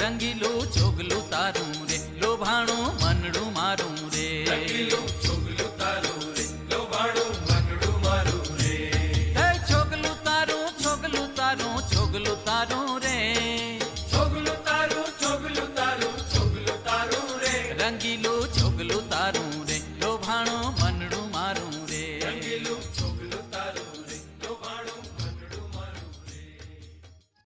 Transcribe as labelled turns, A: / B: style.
A: રંગીલું ચોગલું તારું રે લોભાણું મનડું મારું રે. રંગીલું
B: તારું રે લોભાણું મનડું મારું
A: હે ચોગલું તારું ચોગલું તારું ચોગલું તારું રે.
B: ચોગલું તારું ચોગલું તારું ચોગલું તારું રે.
A: રંગીલું ચોગલું તારું રે